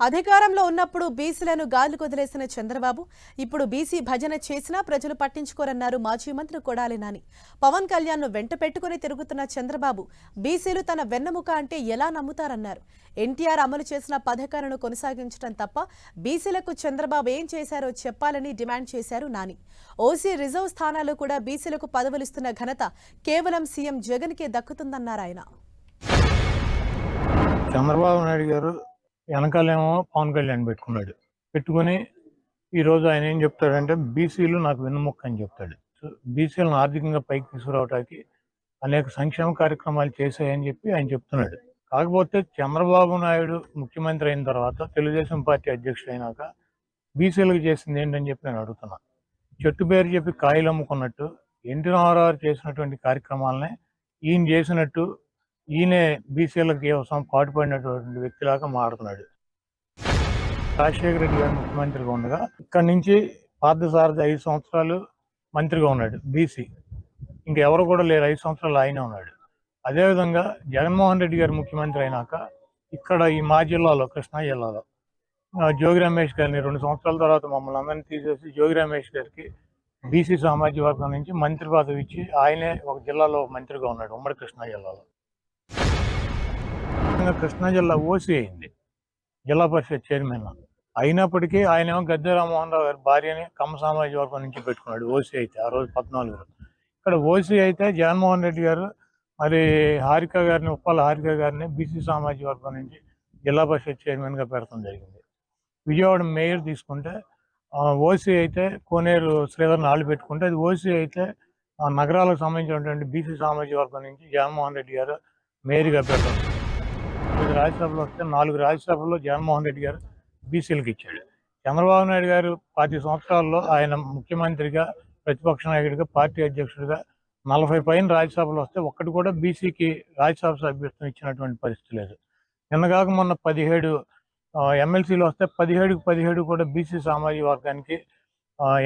అధికారంలో ఉన్నప్పుడు బీసీలను గాలి కొదిలేసిన చంద్రబాబు ఇప్పుడు బీసీ భజన చేసినా ప్రజలు పట్టించుకోరన్నారు మాజీ మంత్రి కొడాలి నాని. పవన్ కళ్యాణ్ను వెంట పెట్టుకుని తిరుగుతున్న చంద్రబాబు బీసీలు తన వెన్నెముక అంటే ఎలా నమ్ముతారన్నారు. ఎన్టీఆర్ అమలు చేసిన పథకాలను కొనసాగించడం తప్ప బీసీలకు చంద్రబాబు ఏం చేశారో చెప్పాలని డిమాండ్ చేశారు నాని. ఓసీ రిజర్వ్ స్థానాలు కూడా బీసీలకు పదవులిస్తున్న ఘనత కేవలం సీఎం జగన్కే దక్కుతుందన్నారు ఆయన. చంద్రబాబు నాయుడు గారు వెనకాలేమో పవన్ కళ్యాణ్ పెట్టుకున్నాడు. పెట్టుకుని ఈరోజు ఆయన ఏం చెప్తాడంటే బీసీలు నాకు వెన్నుముక్క అని చెప్తాడు. సో బీసీలను ఆర్థికంగా పైకి తీసుకురావడానికి అనేక సంక్షేమ కార్యక్రమాలు చేశాయని చెప్పి ఆయన చెప్తున్నాడు. కాకపోతే చంద్రబాబు నాయుడు ముఖ్యమంత్రి అయిన తర్వాత తెలుగుదేశం పార్టీ అధ్యక్షుడు అయినాక బీసీలకు చేసింది ఏంటని చెప్పి నేను అడుగుతున్నా. చెట్టు పేరు చెప్పి కాయలు అమ్ముకున్నట్టు ఎన్టీ రామారావు చేసినటువంటి కార్యక్రమాలనే ఈయన చేసినట్టు ఈయనే బీసీలకు కోసం పాటుపడినటువంటి వ్యక్తిలాగా మారుతున్నాడు. రాజశేఖర రెడ్డి గారు ముఖ్యమంత్రిగా ఉండగా ఇక్కడి నుంచి పార్థసారథి ఐదు సంవత్సరాలు మంత్రిగా ఉన్నాడు బీసీ. ఇంకెవరు కూడా లేరు ఐదు సంవత్సరాలు ఆయనే ఉన్నాడు. అదేవిధంగా జగన్మోహన్ రెడ్డి గారు ముఖ్యమంత్రి అయినాక ఇక్కడ ఈ మా జిల్లాలో కృష్ణా జిల్లాలో జోగి రమేష్ గారిని రెండు సంవత్సరాల తర్వాత మమ్మల్ని అందరినీ తీసేసి జోగి రమేష్ గారికి బీసీ సామాజిక వర్గం నుంచి మంత్రి పదవి ఇచ్చి ఆయనే ఒక జిల్లాలో మంత్రిగా ఉన్నాడు ఉమ్మడి కృష్ణా జిల్లాలో. ఇంకా కృష్ణా జిల్లా ఓసీ అయింది. జిల్లా పరిషత్ చైర్మన్. అయినప్పటికీ ఆయన ఏమో గద్దె రామ్మోహన్ రావు గారి భార్యని కమ్మ సామ్రాజ్య వర్గం నుంచి పెట్టుకున్నాడు ఓసీ అయితే ఆ రోజు పద్నాలుగు ఇక్కడ ఓసీ అయితే జగన్మోహన్ రెడ్డి గారు మరి హారిక గారిని ఉప్పాల హారిక గారిని బీసీ సామాజిక వర్గం నుంచి జిల్లా పరిషత్ చైర్మన్గా పెడతాం జరిగింది. విజయవాడ మేయర్ తీసుకుంటే ఓసీ అయితే కోనేరు శ్రీధర్ నాళ్ళు పెట్టుకుంటే అది ఓసీ అయితే నగరాలకు సంబంధించినటువంటి బీసీ సామాజిక వర్గం నుంచి జగన్మోహన్ రెడ్డి గారు మేయర్గా పెడతాం ఐదు రాజ్యసభలో వస్తే నాలుగు రాజ్యసభల్లో జగన్మోహన్ రెడ్డి గారు బీసీలకు ఇచ్చాడు. చంద్రబాబు నాయుడు గారు పాతి సంవత్సరాల్లో ఆయన ముఖ్యమంత్రిగా ప్రతిపక్ష నాయకుడిగా పార్టీ అధ్యక్షుడిగా నలభై పైన రాజ్యసభలు వస్తే ఒక్కటి కూడా బీసీకి రాజ్యసభ సభ్యత్వం ఇచ్చినటువంటి పరిస్థితి లేదు. నిన్నగాక మొన్న పదిహేడు ఎమ్మెల్సీలు వస్తే పదిహేడుకి పదిహేడు కూడా బీసీ సామాజిక వర్గానికి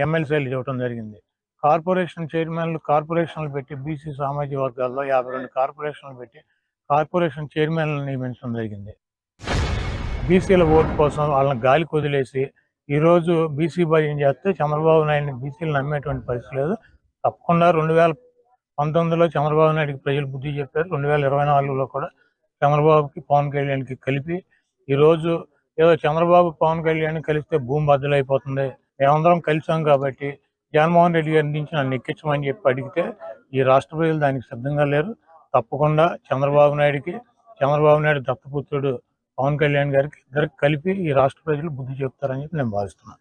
ఎమ్మెల్సీలు ఇవ్వడం జరిగింది. కార్పొరేషన్ చైర్మన్లు కార్పొరేషన్లు పెట్టి బీసీ సామాజిక వర్గాల్లో యాభై రెండు కార్పొరేషన్లు పెట్టి కార్పొరేషన్ చైర్మన్లను నియమించడం జరిగింది. బీసీల ఓటు కోసం వాళ్ళని గాలి కుదిలేసి ఈరోజు బీసీ భయం చేస్తే చంద్రబాబు నాయుడిని బీసీలు నమ్మేటువంటి పరిస్థితి లేదు. తప్పకుండా రెండు వేల పంతొమ్మిదిలో చంద్రబాబు నాయుడికి ప్రజలు బుద్ధి చెప్పారు. రెండు వేల ఇరవై నాలుగులో కూడా చంద్రబాబుకి పవన్ కళ్యాణ్కి కలిపి ఈరోజు ఏదో చంద్రబాబు పవన్ కళ్యాణ్ కలిస్తే భూమి బద్దలైపోతుంది. మేమందరం కలిసాం కాబట్టి జగన్మోహన్ రెడ్డి గారి నుంచి నన్ను ఎక్కించమని చెప్పి అడిగితే ఈ రాష్ట్ర ప్రజలు దానికి సిద్ధంగా లేరు. తప్పకుండా చంద్రబాబు నాయుడికి చంద్రబాబు నాయుడు దత్తపుత్రుడు పవన్ కళ్యాణ్ గారికి ఇద్దరికి కలిపి ఈ రాష్ట్ర ప్రజలు బుద్ధి చెప్తారని చెప్పి నేను భావిస్తున్నాను.